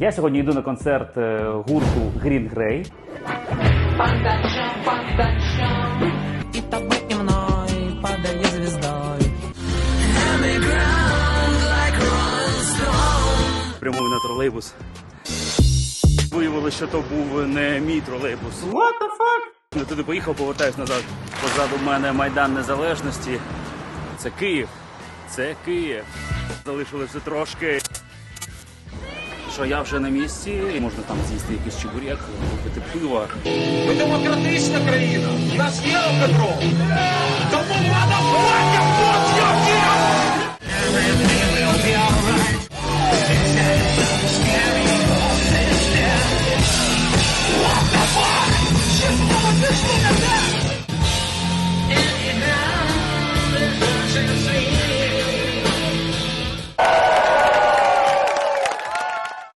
Я сьогодні йду на концерт е, гурту Green Grey. И тобой и мной падали звездой. Прямую на тролейбус. Виявилося, що то був не мій тролейбус. What the fuck? Я туди поїхав, повертаюсь назад. Позаду в мене Майдан Незалежності. Це Київ. Це Київ. Залишилося трошки що я вже на місці, і можна там з'їсти якийсь чебурек, випити пиво. Ми демократична країна, у нас є Петро. Тому влада платя What the?